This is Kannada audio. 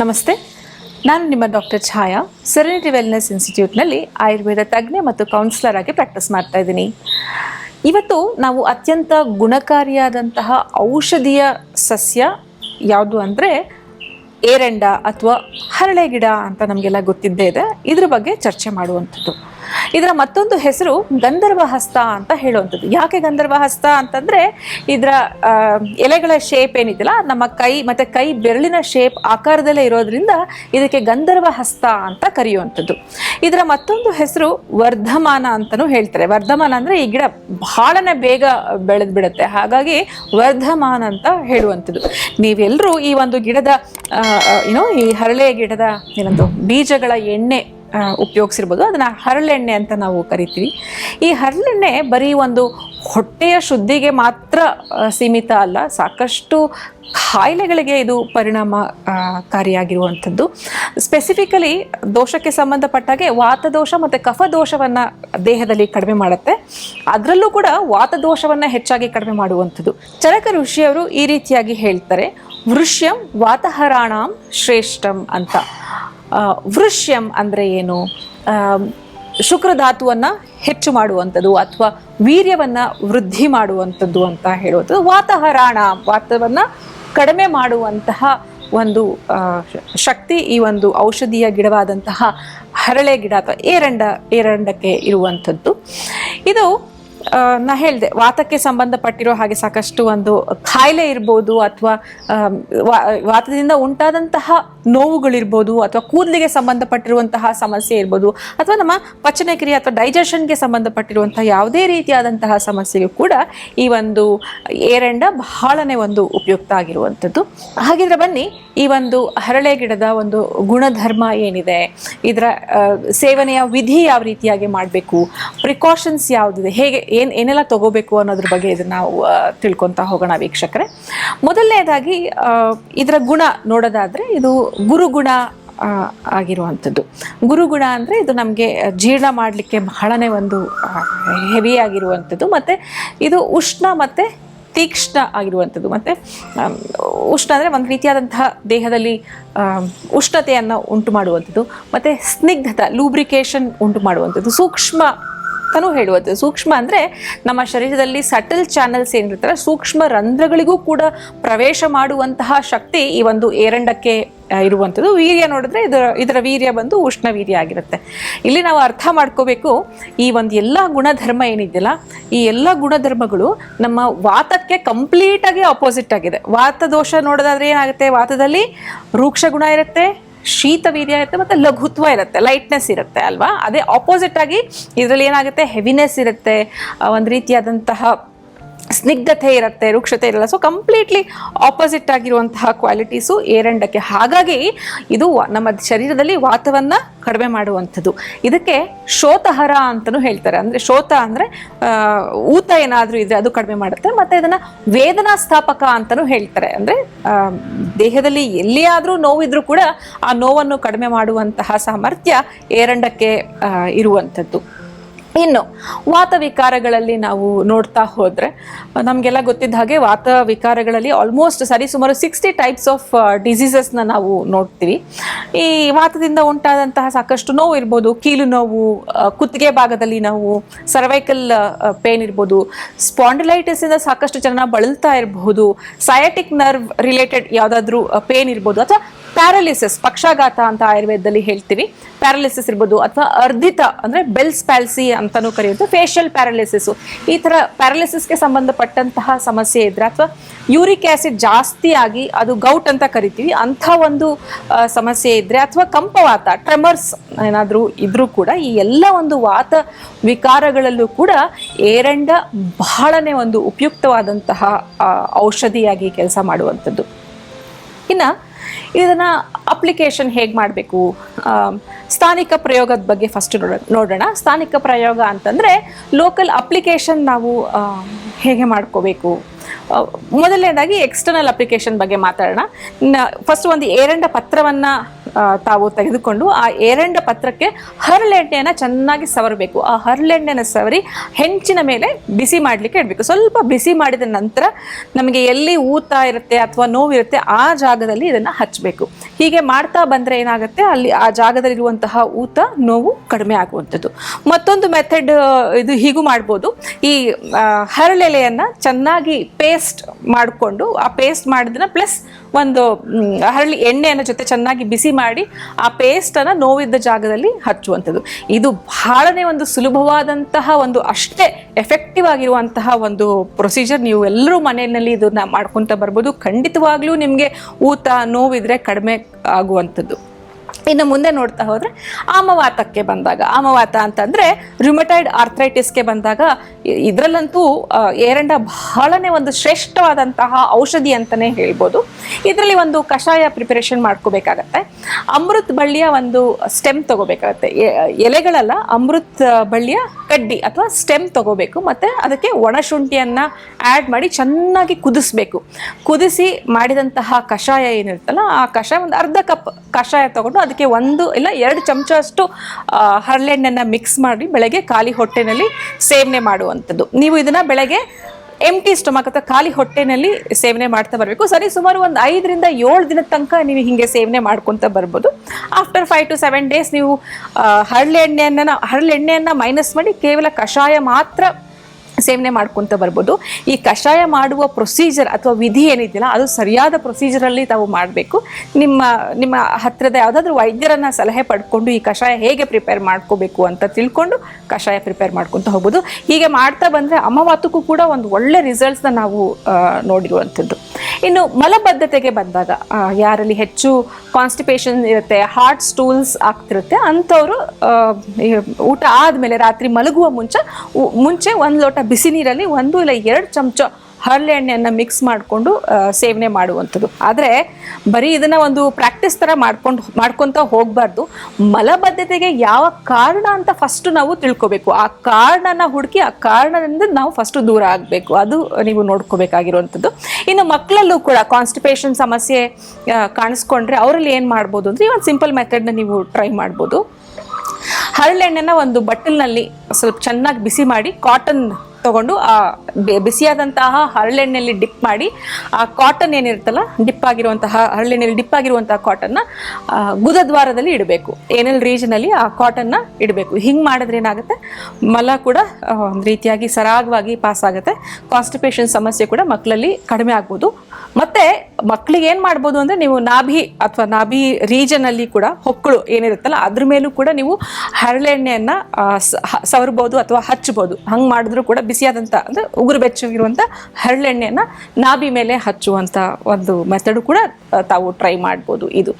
ನಮಸ್ತೆ. ನಾನು ನಿಮ್ಮ ಡಾಕ್ಟರ್ ಛಾಯಾ. ಸೆರೆನಿಟಿ ವೆಲ್ನೆಸ್ ಇನ್ಸ್ಟಿಟ್ಯೂಟ್ನಲ್ಲಿ ಆಯುರ್ವೇದ ತಜ್ಞೆ ಮತ್ತು ಕೌನ್ಸಿಲರ್ ಆಗಿ ಪ್ರಾಕ್ಟೀಸ್ ಮಾಡ್ತಾ ಇದ್ದೀನಿ. ಇವತ್ತು ನಾವು ಅತ್ಯಂತ ಗುಣಕಾರಿಯಾದಂತಹ ಔಷಧೀಯ ಸಸ್ಯ ಯಾವುದು ಅಂದರೆ ಏರಂಡ ಅಥವಾ ಹರಳೆ ಗಿಡ ಅಂತ ನಮಗೆಲ್ಲ ಗೊತ್ತಿದ್ದೇ ಇದೆ. ಇದ್ರ ಬಗ್ಗೆ ಚರ್ಚೆ ಮಾಡುವಂಥದ್ದು. ಇದರ ಮತ್ತೊಂದು ಹೆಸರು ಗಂಧರ್ವ ಹಸ್ತ ಅಂತ ಹೇಳುವಂಥದ್ದು. ಯಾಕೆ ಗಂಧರ್ವ ಹಸ್ತ ಅಂತಂದ್ರೆ ಇದರ ಎಲೆಗಳ ಶೇಪ್ ಏನಿದೆಯಲ್ಲ, ನಮ್ಮ ಕೈ ಮತ್ತೆ ಕೈ ಬೆರಳಿನ ಶೇಪ್ ಆಕಾರದಲ್ಲೇ ಇರೋದ್ರಿಂದ ಇದಕ್ಕೆ ಗಂಧರ್ವ ಹಸ್ತ ಅಂತ ಕರೆಯುವಂಥದ್ದು. ಇದರ ಮತ್ತೊಂದು ಹೆಸರು ವರ್ಧಮಾನ ಅಂತಲೂ ಹೇಳ್ತಾರೆ. ವರ್ಧಮಾನ ಅಂದ್ರೆ ಈ ಗಿಡ ಬಹಳನೇ ಬೇಗ ಬೆಳೆದು ಬಿಡುತ್ತೆ ಹಾಗಾಗಿ ವರ್ಧಮಾನ ಅಂತ ಹೇಳುವಂಥದ್ದು. ನೀವೆಲ್ಲರೂ ಈ ಒಂದು ಗಿಡದ ಏನೋ ಈ ಹರಳೆ ಗಿಡದ ಏನಂತ ಬೀಜಗಳ ಎಣ್ಣೆ ಉಪಯೋಗಿಸಿರ್ಬೋದು. ಅದನ್ನು ಹರಳೆಣ್ಣೆ ಅಂತ ನಾವು ಕರಿತೀವಿ. ಈ ಹರಳೆಣ್ಣೆ ಬರೀ ಒಂದು ಹೊಟ್ಟೆಯ ಶುದ್ಧಿಗೆ ಮಾತ್ರ ಸೀಮಿತ ಅಲ್ಲ, ಸಾಕಷ್ಟು ಕಾಯಿಲೆಗಳಿಗೆ ಇದು ಪರಿಣಾಮಕಾರಿಯಾಗಿರುವಂಥದ್ದು ಸ್ಪೆಸಿಫಿಕಲಿ ದೋಷಕ್ಕೆ ಸಂಬಂಧಪಟ್ಟಾಗೆ ವಾತದೋಷ ಮತ್ತು ಕಫದೋಷವನ್ನು ದೇಹದಲ್ಲಿ ಕಡಿಮೆ ಮಾಡುತ್ತೆ. ಅದರಲ್ಲೂ ಕೂಡ ವಾತದೋಷವನ್ನು ಹೆಚ್ಚಾಗಿ ಕಡಿಮೆ ಮಾಡುವಂಥದ್ದು. ಚರಕ ಋಷಿಯವರು ಈ ರೀತಿಯಾಗಿ ಹೇಳ್ತಾರೆ. ವೃಷ್ಯಂ ವಾತಹರಾಣಾಂ ಶ್ರೇಷ್ಠಂ ಅಂತ. ವೃಷ್ಯಂ ಅಂದರೆ ಏನು? ಶುಕ್ರಧಾತುವನ್ನು ಹೆಚ್ಚು ಮಾಡುವಂಥದ್ದು ಅಥವಾ ವೀರ್ಯವನ್ನು ವೃದ್ಧಿ ಮಾಡುವಂಥದ್ದು ಅಂತ ಹೇಳುವಂಥದ್ದು. ವಾತಹರಾಣ, ವಾತವನ್ನು ಕಡಿಮೆ ಮಾಡುವಂತಹ ಒಂದು ಶಕ್ತಿ ಈ ಒಂದು ಔಷಧೀಯ ಗಿಡವಾದಂತಹ ಹರಳೆ ಗಿಡ ಅಥವಾ ಏರಂಡ ಏರಂಡಕ್ಕೆ ಇರುವಂಥದ್ದು. ಇದು ನಾ ಹೇಳಿದೆ, ವಾತಕ್ಕೆ ಸಂಬಂಧಪಟ್ಟಿರೋ ಹಾಗೆ ಸಾಕಷ್ಟು ಒಂದು ಖಾಯಿಲೆ ಇರ್ಬೋದು ಅಥವಾ ವಾತದಿಂದ ಉಂಟಾದಂತಹ ನೋವುಗಳಿರ್ಬೋದು ಅಥವಾ ಕೂದಲಿಗೆ ಸಂಬಂಧಪಟ್ಟಿರುವಂತಹ ಸಮಸ್ಯೆ ಇರ್ಬೋದು ಅಥವಾ ನಮ್ಮ ಪಚನಕ್ರಿಯೆ ಅಥವಾ ಡೈಜೆಷನ್ಗೆ ಸಂಬಂಧಪಟ್ಟಿರುವಂತಹ ಯಾವುದೇ ರೀತಿಯಾದಂತಹ ಸಮಸ್ಯೆಗೂ ಕೂಡ ಈ ಒಂದು ಏರಂಡ ಬಹಳನೇ ಒಂದು ಉಪಯುಕ್ತ ಆಗಿರುವಂಥದ್ದು. ಹಾಗಿದ್ರೆ ಬನ್ನಿ, ಈ ಒಂದು ಹರಳೆ ಗಿಡದ ಒಂದು ಗುಣಧರ್ಮ ಏನಿದೆ, ಇದರ ಸೇವನೆಯ ವಿಧಿ ಯಾವ ರೀತಿಯಾಗಿ ಮಾಡಬೇಕು ಪ್ರಿಕಾಷನ್ಸ್ ಯಾವುದಿದೆ, ಹೇಗೆ ಏನು ಏನೆಲ್ಲ ತಗೋಬೇಕು ಅನ್ನೋದ್ರ ಬಗ್ಗೆ ಇದನ್ನ ನಾವು ತಿಳ್ಕೊತಾ ಹೋಗೋಣ ವೀಕ್ಷಕರೇ. ಮೊದಲನೇದಾಗಿ ಇದರ ಗುಣ ನೋಡೋದಾದ್ರೆ ಇದು ಗುರುಗುಣ ಆಗಿರುವಂಥದ್ದು. ಗುರುಗುಣ ಅಂದರೆ ಇದು ನಮಗೆ ಜೀರ್ಣ ಮಾಡಲಿಕ್ಕೆ ಬಹಳನೇ ಒಂದು ಹೆವಿ ಆಗಿರುವಂಥದ್ದು. ಮತ್ತು ಇದು ಉಷ್ಣ ಮತ್ತು ತೀಕ್ಷ್ಣ ಆಗಿರುವಂಥದ್ದು. ಮತ್ತು ಉಷ್ಣ ಅಂದರೆ ಒಂದು ರೀತಿಯಾದಂತಹ ದೇಹದಲ್ಲಿ ಉಷ್ಣತೆಯನ್ನು ಉಂಟು ಮಾಡುವಂಥದ್ದು ಮತ್ತು ಸ್ನಿಗ್ಧತ ಲೂಬ್ರಿಕೇಶನ್ ಉಂಟು ಮಾಡುವಂಥದ್ದು ಸೂಕ್ಷ್ಮ ಅಂತಲೂ ಹೇಳುವಂಥದ್ದು. ಸೂಕ್ಷ್ಮ ಅಂದರೆ ನಮ್ಮ ಶರೀರದಲ್ಲಿ ಸಟಲ್ ಚಾನಲ್ಸ್ ಏನಿರ್ತಾರೆ ಸೂಕ್ಷ್ಮ ರಂಧ್ರಗಳಿಗೂ ಕೂಡ ಪ್ರವೇಶ ಮಾಡುವಂತಹ ಶಕ್ತಿ ಈ ಒಂದು ಏರಂಡಕ್ಕೆ ಇರುವಂಥದ್ದು. ವೀರ್ಯ ನೋಡಿದ್ರೆ ಇದರ ಇದರ ವೀರ್ಯ ಬಂದು ಉಷ್ಣ ವೀರ್ಯ ಆಗಿರುತ್ತೆ. ಇಲ್ಲಿ ನಾವು ಅರ್ಥ ಮಾಡ್ಕೋಬೇಕು, ಈ ಒಂದು ಎಲ್ಲ ಗುಣಧರ್ಮ ಏನಿದೆಯಲ್ಲ, ಈ ಎಲ್ಲ ಗುಣಧರ್ಮಗಳು ನಮ್ಮ ವಾತಕ್ಕೆ ಕಂಪ್ಲೀಟಾಗಿ ಅಪೋಸಿಟ್ ಆಗಿದೆ. ವಾತ ದೋಷ ನೋಡೋದಾದ್ರೆ ಏನಾಗುತ್ತೆ? ವಾತದಲ್ಲಿ ರೂಕ್ಷ ಗುಣ ಇರುತ್ತೆ ಶೀತ ವೀರ್ಯ ಇರುತ್ತೆ ಮತ್ತು ಲಘುತ್ವ ಇರುತ್ತೆ ಲೈಟ್ನೆಸ್ ಇರುತ್ತೆ ಅಲ್ವಾ? ಅದೇ ಆಪೋಸಿಟ್ ಆಗಿ ಇದರಲ್ಲಿ ಏನಾಗುತ್ತೆ? ಹೆವಿನೆಸ್ ಇರುತ್ತೆ. ಒಂದು ರೀತಿಯಾದಂತಹ ಸ್ನಿಗ್ಧತೆ ಇರುತ್ತೆ, ರುಕ್ಷತೆ ಇರಲ್ಲ. ಸೊ ಕಂಪ್ಲೀಟ್ಲಿ ಆಪೋಸಿಟ್ ಆಗಿರುವಂತಹ ಕ್ವಾಲಿಟೀಸು ಏರಂಡಕ್ಕೆ ಹಾಗಾಗಿ ಇದು ನಮ್ಮ ಶರೀರದಲ್ಲಿ ವಾತವನ್ನು ಕಡಿಮೆ ಮಾಡುವಂಥದ್ದು. ಇದಕ್ಕೆ ಶೋತಹರ ಅಂತಲೂ ಹೇಳ್ತಾರೆ. ಅಂದರೆ ಶೋತ ಅಂದರೆ ಊತ ಏನಾದರೂ ಇದ್ರೆ ಅದು ಕಡಿಮೆ ಮಾಡುತ್ತೆ. ಮತ್ತು ಇದನ್ನು ವೇದನಾ ಸ್ಥಾಪಕ ಅಂತಲೂ ಹೇಳ್ತಾರೆ. ಅಂದರೆ ದೇಹದಲ್ಲಿ ಎಲ್ಲಿಯಾದರೂ ನೋವಿದ್ರೂ ಕೂಡ ಆ ನೋವನ್ನು ಕಡಿಮೆ ಮಾಡುವಂತಹ ಸಾಮರ್ಥ್ಯ ಏರಂಡಕ್ಕೆ ಇರುವಂಥದ್ದು. ಇನ್ನು ವಾತ ವಿಕಾರಗಳಲ್ಲಿ ನಾವು ನೋಡ್ತಾ ಹೋದರೆ, ನಮಗೆಲ್ಲ ಗೊತ್ತಿದ್ದ ಹಾಗೆ ವಾತ ವಿಕಾರಗಳಲ್ಲಿ ಆಲ್ಮೋಸ್ಟ್ ಸರಿ ಸುಮಾರು ಸಿಕ್ಸ್ಟಿ ಟೈಪ್ಸ್ ಆಫ್ ಡಿಸೀಸಸ್ನ ನಾವು ನೋಡ್ತೀವಿ. ಈ ವಾತದಿಂದ ಉಂಟಾದಂತಹ ಸಾಕಷ್ಟು ನೋವು ಇರ್ಬೋದು. ಕೀಲು ನೋವು ಕುತ್ತಿಗೆ ಭಾಗದಲ್ಲಿ ನಾವು ಸರ್ವೈಕಲ್ ಪೇನ್ ಇರ್ಬೋದು. ಸ್ಪಾಂಡಿಲೈಟಿಸ್ ಇಂದ ಸಾಕಷ್ಟು ಜನ ಬಳಲ್ತಾ ಇರಬಹುದು. ಸಯಾಟಿಕ್ ನರ್ವ್ ರಿಲೇಟೆಡ್ ಯಾವುದಾದ್ರೂ ಪೇನ್ ಇರ್ಬೋದು. ಅಥವಾ ಪ್ಯಾರಲಿಸಿಸ್ ಪಕ್ಷಾಘಾತ ಅಂತ ಆಯುರ್ವೇದದಲ್ಲಿ ಹೇಳ್ತೀವಿ. ಪ್ಯಾರಾಲಿಸಿಸ್ ಇರ್ಬೋದು ಅಥವಾ ಅರ್ಧಿತ, ಅಂದ್ರೆ ಬೆಲ್ಸ್ ಪ್ಯಾಲ್ಸಿ ಅಂತಾನೂ ಕರೆಯುತ್ತೆ. ಫೇಶಿಯಲ್ ಪ್ಯಾರಾಲಿಸಿಸ್ ಈ ಥರ ಪ್ಯಾರಾಲಿಸಿಸ್ಗೆ ಸಂಬಂಧಪಟ್ಟಂತಹ ಸಮಸ್ಯೆ ಇದ್ರೆ ಅಥವಾ ಯೂರಿಕ್ ಆ್ಯಸಿಡ್ ಜಾಸ್ತಿ ಆಗಿ ಅದು ಗೌಟ್ ಅಂತ ಕರಿತೀವಿ, ಅಂಥ ಒಂದು ಸಮಸ್ಯೆ ಇದ್ರೆ ಅಥವಾ ಕಂಪವಾತ ಟ್ರೆಮರ್ಸ್ ಏನಾದರೂ ಇದ್ರೂ ಕೂಡ ಈ ಎಲ್ಲ ಒಂದು ವಾತ ವಿಕಾರಗಳಲ್ಲೂ ಕೂಡ ಏರಂಡ ಬಹಳನೇ ಒಂದು ಉಪಯುಕ್ತವಾದಂತಹ ಔಷಧಿಯಾಗಿ ಕೆಲಸ ಮಾಡುವಂಥದ್ದು. ಇನ್ನು ಇದನ್ನು ಅಪ್ಲಿಕೇಶನ್ ಹೇಗೆ ಮಾಡಬೇಕು? ಸ್ಥಾನಿಕ ಪ್ರಯೋಗದ ಬಗ್ಗೆ ಫಸ್ಟ್ ನೋಡೋಣ. ಸ್ಥಾನಿಕ ಪ್ರಯೋಗ ಅಂತಂದರೆ ಲೋಕಲ್ ಅಪ್ಲಿಕೇಶನ್ ನಾವು ಹೇಗೆ ಮಾಡ್ಕೋಬೇಕು? ಮೊದಲನೇದಾಗಿ ಎಕ್ಸ್ಟರ್ನಲ್ ಅಪ್ಲಿಕೇಶನ್ ಬಗ್ಗೆ ಮಾತಾಡೋಣ. ಫಸ್ಟ್ ಒಂದು ಏರಂಡ ಪತ್ರವನ್ನು ತಾವು ತೆಗೆದುಕೊಂಡು ಆ ಏರಂಡ ಪತ್ರಕ್ಕೆ ಹರಳೆಣ್ಣೆಯನ್ನು ಚೆನ್ನಾಗಿ ಸವರಬೇಕು. ಆ ಹರಳೆಣ್ಣೆನ ಸವರಿ ಹೆಂಚಿನ ಮೇಲೆ ಬಿಸಿ ಮಾಡಲಿಕ್ಕೆ ಇಡಬೇಕು. ಸ್ವಲ್ಪ ಬಿಸಿ ಮಾಡಿದ ನಂತರ ನಮಗೆ ಎಲ್ಲಿ ಊತ ಇರುತ್ತೆ ಅಥವಾ ನೋವಿರುತ್ತೆ ಆ ಜಾಗದಲ್ಲಿ ಇದನ್ನು ಹಚ್ಚಬೇಕು ಹೀಗೆ ಮಾಡ್ತಾ ಬಂದರೆ ಏನಾಗುತ್ತೆ? ಅಲ್ಲಿ ಆ ಜಾಗದಲ್ಲಿರುವಂತಹ ಊತ, ನೋವು ಕಡಿಮೆ ಆಗುವಂಥದ್ದು. ಮತ್ತೊಂದು ಮೆಥಡ್ ಇದು ಹೀಗೂ ಮಾಡ್ಬೋದು. ಈ ಹರಳೆಲೆಯನ್ನು ಚೆನ್ನಾಗಿ ಪೇಸ್ಟ್ ಮಾಡಿಕೊಂಡು, ಆ ಪೇಸ್ಟ್ ಮಾಡಿದನ್ನ ಪ್ಲಸ್ ಒಂದು ಹರಳಿ ಎಣ್ಣೆಯನ್ನು ಜೊತೆ ಚೆನ್ನಾಗಿ ಬಿಸಿ ಮಾಡಿ ಆ ಪೇಸ್ಟನ್ನು ನೋವಿದ್ದ ಜಾಗದಲ್ಲಿ ಹಚ್ಚುವಂಥದ್ದು. ಇದು ಬಹಳನೇ ಒಂದು ಸುಲಭವಾದಂತಹ ಒಂದು ಅಷ್ಟೇ ಎಫೆಕ್ಟಿವ್ ಆಗಿರುವಂತಹ ಒಂದು ಪ್ರೊಸೀಜರ್ ನೀವು ಎಲ್ಲರೂ ಮನೆಯಲ್ಲಿ ಇದನ್ನ ಮಾಡ್ಕೊತ ಬರ್ಬೋದು. ಖಂಡಿತವಾಗ್ಲೂ ನಿಮಗೆ ಊತ, ನೋವಿದ್ರೆ ಕಡಿಮೆ ಆಗುವಂಥದ್ದು. ಇನ್ನು ಮುಂದೆ ನೋಡ್ತಾ ಹೋದರೆ ಆಮವಾತಕ್ಕೆ ಬಂದಾಗ, ಆಮವಾತ ಅಂತಂದ್ರೆ ರುಮಟೈಡ್ ಆರ್ಥ್ರೈಟಿಸ್ಗೆ ಬಂದಾಗ ಇದರಲ್ಲಂತೂ ಏರಂಡ ಬಹಳನೇ ಒಂದು ಶ್ರೇಷ್ಠವಾದಂತಹ ಔಷಧಿ ಅಂತಲೇ ಹೇಳ್ಬೋದು. ಇದರಲ್ಲಿ ಒಂದು ಕಷಾಯ ಪ್ರಿಪರೇಷನ್ ಮಾಡ್ಕೋಬೇಕಾಗತ್ತೆ. ಅಮೃತ್ ಬಳ್ಳಿಯ ಒಂದು ಸ್ಟೆಮ್ ತಗೋಬೇಕಾಗತ್ತೆ. ಎಲೆಗಳಲ್ಲ, ಅಮೃತ್ ಬಳ್ಳಿಯ ಕಡ್ಡಿ ಅಥವಾ ಸ್ಟೆಮ್ ತಗೋಬೇಕು. ಮತ್ತೆ ಅದಕ್ಕೆ ಒಣಶುಂಠಿಯನ್ನು ಆ್ಯಡ್ ಮಾಡಿ ಚೆನ್ನಾಗಿ ಕುದಿಸ್ಬೇಕು. ಕುದಿಸಿ ಮಾಡಿದಂತಹ ಕಷಾಯ ಏನಿರುತ್ತಲ್ಲ, ಆ ಕಷಾಯ ಒಂದು ಅರ್ಧ ಕಪ್ ಕಷಾಯ ತಗೊಂಡು ಅದಕ್ಕೆ ಒಂದು ಇಲ್ಲ ಎರಡು ಚಮಚ ಅಷ್ಟು ಹರಳೆಣ್ಣೆನ ಮಿಕ್ಸ್ ಮಾಡಿ ಬೆಳಗ್ಗೆ ಖಾಲಿ ಹೊಟ್ಟೆನಲ್ಲಿ ಸೇವನೆ ಮಾಡುವಂಥದ್ದು. ನೀವು ಇದನ್ನ ಬೆಳಗ್ಗೆ ಎಂಟಿ ಸ್ಟೊಮಕ್ ಅಥವಾ ಖಾಲಿ ಹೊಟ್ಟೆನಲ್ಲಿ ಸೇವನೆ ಮಾಡ್ತಾ ಬರಬೇಕು. ಸರಿ, ಸುಮಾರು ಒಂದು ಐದರಿಂದ ಏಳು ದಿನದ ತನಕ ನೀವು ಹೀಗೆ ಸೇವನೆ ಮಾಡ್ಕೊತ ಬರ್ಬೋದು. After five to seven days ನೀವು ಹರಳೆಣ್ಣೆಯನ್ನು, ಹರಳೆಣ್ಣೆಯನ್ನ ಮೈನಸ್ ಮಾಡಿ ಕೇವಲ ಕಷಾಯ ಮಾತ್ರ ಸೇವನೆ ಮಾಡ್ಕೊಂತ ಬರ್ಬೋದು. ಈ ಕಷಾಯ ಮಾಡುವ ಪ್ರೊಸೀಜರ್ ಅಥವಾ ವಿಧಿ ಏನಿದೆಯಲ್ಲ, ಅದು ಸರಿಯಾದ ಪ್ರೊಸೀಜರಲ್ಲಿ ತಾವು ಮಾಡಬೇಕು. ನಿಮ್ಮ ನಿಮ್ಮ ಹತ್ತಿರದ ಯಾವುದಾದ್ರೂ ವೈದ್ಯರನ್ನ ಸಲಹೆ ಪಡ್ಕೊಂಡು ಈ ಕಷಾಯ ಹೇಗೆ ಪ್ರಿಪೇರ್ ಮಾಡ್ಕೋಬೇಕು ಅಂತ ತಿಳ್ಕೊಂಡು ಕಷಾಯ ಪ್ರಿಪೇರ್ ಮಾಡ್ಕೊತ ಹೋಗ್ಬೋದು. ಹೀಗೆ ಮಾಡ್ತಾ ಬಂದರೆ ಅಮವಾತಕ್ಕೂ ಕೂಡ ಒಂದು ಒಳ್ಳೆ ರಿಸಲ್ಟ್ಸ್ನ ನಾವು ನೋಡಿರುವಂಥದ್ದು ಇನ್ನು ಮಲಬದ್ಧತೆಗೆ ಬಂದಾಗ ಯಾರಲ್ಲಿ ಹೆಚ್ಚು ಕಾನ್ಸ್ಟಿಪೇಷನ್ ಇರುತ್ತೆ ಹಾರ್ಟ್ ಸ್ಟೂಲ್ಸ್ ಆಗ್ತಿರುತ್ತೆ, ಅಂಥವ್ರು ಊಟ ಆದಮೇಲೆ ರಾತ್ರಿ ಮಲಗುವ ಮುಂಚೆ ಮುಂಚೆ ಒಂದು ಲೋಟ ಬಿಸಿ ನೀರಲ್ಲಿ ಒಂದು ಇಲ್ಲ ಎರಡು ಚಮಚ ಹರಳೆ ಎಣ್ಣೆಯನ್ನು ಮಿಕ್ಸ್ ಮಾಡಿಕೊಂಡು ಸೇವನೆ ಮಾಡುವಂಥದ್ದು. ಆದರೆ ಬರೀ ಇದನ್ನು ಒಂದು ಪ್ರಾಕ್ಟೀಸ್ ಥರ ಮಾಡ್ಕೊಂಡು, ಮಾಡ್ಕೊತ ಹೋಗಬಾರ್ದು. ಮಲಬದ್ಧತೆಗೆ ಯಾವ ಕಾರಣ ಅಂತ ಫಸ್ಟ್ ನಾವು ತಿಳ್ಕೊಬೇಕು. ಆ ಕಾರಣನ ಹುಡುಕಿ, ಆ ಕಾರಣದಿಂದ ನಾವು ಫಸ್ಟ್ ದೂರ ಆಗಬೇಕು. ಅದು ನೀವು ನೋಡ್ಕೋಬೇಕಾಗಿರುವಂಥದ್ದು. ಇನ್ನು ಮಕ್ಕಳಲ್ಲೂ ಕೂಡ ಕಾನ್ಸ್ಟಿಪೇಷನ್ ಸಮಸ್ಯೆ ಕಾಣಿಸ್ಕೊಂಡ್ರೆ ಅವರಲ್ಲಿ ಏನು ಮಾಡ್ಬೋದು ಅಂದರೆ ಒಂದು ಸಿಂಪಲ್ ಮೆಥಡ್ನ ನೀವು ಟ್ರೈ ಮಾಡ್ಬೋದು. ಹರಳೆಣ್ಣೆನ ಒಂದು ಬಟ್ಟಲ್ನಲ್ಲಿ ಸ್ವಲ್ಪ ಚೆನ್ನಾಗಿ ಬಿಸಿ ಮಾಡಿ ಕಾಟನ್ ತಗೊಂಡು, ಆ ಬಿಸಿಯಾದಂತಹ ಹರಳೆಣ್ಣೆಯಲ್ಲಿ ಡಿಪ್ ಮಾಡಿ, ಆ ಕಾಟನ್ ಏನಿರುತ್ತಲ್ಲ ಡಿಪ್ ಆಗಿರುವಂತಹ ಹರಳೆಣ್ಣೆಯಲ್ಲಿ ಡಿಪ್ ಆಗಿರುವಂತಹ ಕಾಟನ್ನ ಗುದದ್ವಾರದಲ್ಲಿ ಇಡಬೇಕು. ಏನೆಲ್ ರೀಜನಲ್ಲಿ ಆ ಕಾಟನ್ನ ಇಡಬೇಕು. ಹಿಂಗೆ ಮಾಡಿದ್ರೆ ಏನಾಗುತ್ತೆ? ಮಲ ಕೂಡ ರೀತಿಯಾಗಿ ಸರಾಗವಾಗಿ ಪಾಸ್ ಆಗುತ್ತೆ. ಕಾನ್ಸ್ಟಿಪೇಷನ್ ಸಮಸ್ಯೆ ಕೂಡ ಮಕ್ಕಳಲ್ಲಿ ಕಡಿಮೆ ಆಗ್ಬೋದು. ಮತ್ತೆ ಮಕ್ಕಳಿಗೆ ಏನು ಮಾಡ್ಬೋದು ಅಂದರೆ, ನೀವು ನಾಭಿ ಅಥವಾ ನಾಭಿ ರೀಜನಲ್ಲಿ ಕೂಡ ಹೊಕ್ಕಳು ಏನಿರುತ್ತಲ್ಲ, ಅದ್ರ ಮೇಲೂ ಕೂಡ ನೀವು ಹರಳೆಣ್ಣೆಯನ್ನ ಸವರ್ಬೋದು ಅಥವಾ ಹಚ್ಬೋದು. ಹಂಗೆ ಮಾಡಿದ್ರು ಕೂಡ ಬಿಸಿಯಾದಂಥ ಅಂದರೆ ಉಗುರು ಬೆಚ್ಚಗಿರುವಂಥ ಹರಳೆಣ್ಣೆಯನ್ನು ನಾಭಿ ಮೇಲೆ ಹಚ್ಚುವಂಥ ಒಂದು ಮೆಥಡು ಕೂಡ ತಾವು ಟ್ರೈ ಮಾಡ್ಬೋದು ಇದು.